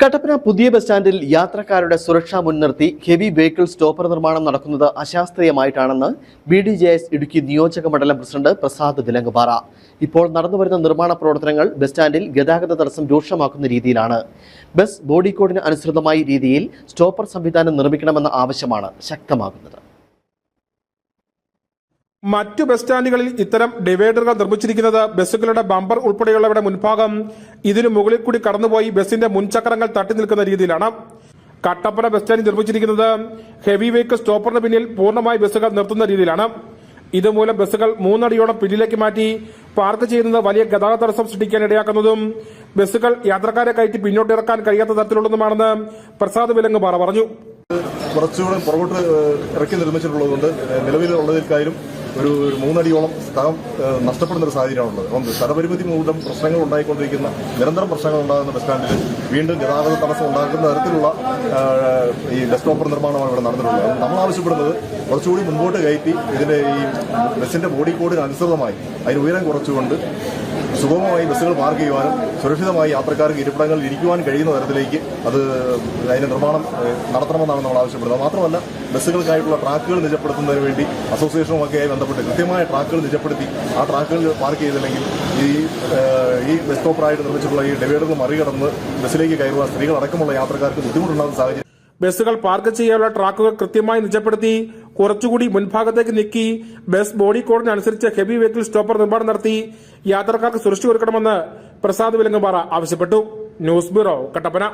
കട്ടപ്പന പുതിയ ബസ് സ്റ്റാൻഡിൽ യാത്രക്കാരുടെ സുരക്ഷ മുൻനിർത്തി ഹെവി വെഹിക്കിൾ സ്റ്റോപ്പർ നിർമ്മാണം നടക്കുന്നത് അശാസ്ത്രീയമായിട്ടാണെന്ന് B D J S Idukki നിയോജക മണ്ഡലം പ്രസിഡന്റ് പ്രസാദ് വിലങ്ങുപാറ. ഇപ്പോൾ നടന്നുവരുന്ന നിർമ്മാണ പ്രവർത്തനങ്ങൾ ബസ് സ്റ്റാൻഡിൽ ഗതാഗത തടസ്സം രൂക്ഷമാക്കുന്ന രീതിയിലാണ്. ബസ് ബോഡി കോഡിന് അനുസൃതമായ രീതിയിൽ സ്റ്റോപ്പർ സംവിധാനം നിർമ്മിക്കണമെന്ന ആവശ്യമാണ് ശക്തമാകുന്നത്. മറ്റു ബസ് സ്റ്റാൻഡുകളിൽ ഇത്തരം ഡിവൈഡറുകൾ നിർമ്മിച്ചിരിക്കുന്നത് ബസ്സുകളുടെ ബമ്പർ ഉൾപ്പെടെയുള്ളവയുടെ മുൻഭാഗം. ഇതിനു മുകളിൽ കൂടി കടന്നുപോയി ബസിന്റെ മുൻചക്രങ്ങൾ തട്ടി നിൽക്കുന്ന രീതിയിലാണ്. കട്ടപ്പന ബസ് സ്റ്റാൻഡിൽ നിർമ്മിച്ചിരിക്കുന്നത് ഹെവി വെഹിക്കിൾ സ്റ്റോപ്പറിന് പിന്നിൽ പൂർണമായി ബസ്സുകൾ നിർത്തുന്ന രീതിയിലാണ്. ഇതുമൂലം ബസ്സുകൾ മൂന്നടിയോളം പിന്നിലേക്ക് മാറ്റി പാർക്ക് ചെയ്യുന്നത് വലിയ ഗതാഗത തടസ്സം സൃഷ്ടിക്കാൻ ഇടയാക്കുന്നതും ബസ്സുകൾ യാത്രക്കാരെ കയറ്റി പിന്നോട്ടിറക്കാൻ കഴിയാത്ത തരത്തിലുള്ളതുമാണെന്ന് പ്രസാദ് വിലങ്ങുപാറ പറഞ്ഞു. കുറച്ചുകൂടെ പുറകോട്ട് ഇറക്കി നിർമ്മിച്ചിട്ടുള്ളതുകൊണ്ട് ഏഹ്, നിലവിലുള്ളതിൽക്കായാലും ഒരു ഒരു മൂന്നടിയോളം സ്ഥലം നഷ്ടപ്പെടുന്ന ഒരു സാഹചര്യമാണുള്ളത്. അപ്പം സ്ഥലപരിമിതി മൂലം പ്രശ്നങ്ങൾ ഉണ്ടായിക്കൊണ്ടിരിക്കുന്ന നിരന്തരം പ്രശ്നങ്ങൾ ഉണ്ടാകുന്ന ബസ് സ്റ്റാൻഡിൽ വീണ്ടും ഗതാഗത തടസ്സം ഉണ്ടാക്കുന്ന തരത്തിലുള്ള ഈ ബസ് സ്റ്റോപ്പർ നിർമ്മാണമാണ് ഇവിടെ നടന്നിട്ടുള്ളത്. നമ്മൾ ആവശ്യപ്പെടുന്നത് കുറച്ചുകൂടി മുൻപോട്ട് കയറ്റി ഇതിന്റെ ഈ ബസ്സിന്റെ ബോഡി കോഡിന് അനുസൃതമായി അതിന് ഉയരം കുറച്ചുകൊണ്ട് സുഗമമായി ബസ്സുകൾ പാർക്ക് ചെയ്യുവാനും സുരക്ഷിതമായി യാത്രക്കാർക്ക് ഇരിപ്പിടങ്ങളിൽ ഇരിക്കുവാൻ കഴിയുന്ന തരത്തിലേക്ക് അത് അതിന്റെ നിർമ്മാണം നടത്തണമെന്നാണ് നമ്മൾ ആവശ്യപ്പെടുന്നത്. മാത്രമല്ല ബസ്സുകൾക്കായിട്ടുള്ള ട്രാക്കുകൾ നിജപ്പെടുത്തുന്നതിന് വേണ്ടി അസോസിയേഷനുമൊക്കെയായി ബന്ധപ്പെട്ട് കൃത്യമായ ട്രാക്കുകൾ നിജപ്പെടുത്തി ആ ട്രാക്കുകളിൽ പാർക്ക് ചെയ്തില്ലെങ്കിൽ ഈ ഈ ബസ് സ്റ്റോപ്പറായിട്ട് നിർമ്മിച്ചിട്ടുള്ള ഈ ഡിവൈഡർ മറികടന്ന് ബസ്സിലേക്ക് കയറുക സ്ത്രീകൾ അടക്കമുള്ള യാത്രക്കാർക്ക് ബുദ്ധിമുട്ടുണ്ടാകുന്ന സാഹചര്യം. ബസ്സുകൾ പാർക്ക് ചെയ്യാനുള്ള ട്രാക്കുകൾ കൃത്യമായി നിജപ്പെടുത്തി കുറച്ചുകൂടി മുൻഭാഗത്തേക്ക് നീക്കി ബസ് ബോഡി കോഡിനനുസരിച്ച് ഹെവി വെഹിക്കിൾ സ്റ്റോപ്പർ നിർമ്മാണം നടത്തി യാത്രക്കാർക്ക് സുരക്ഷ ഒരുക്കണമെന്ന് പ്രസാദ് വിലങ്ങുപാറ ആവശ്യപ്പെട്ടു. News bureau Kattappana.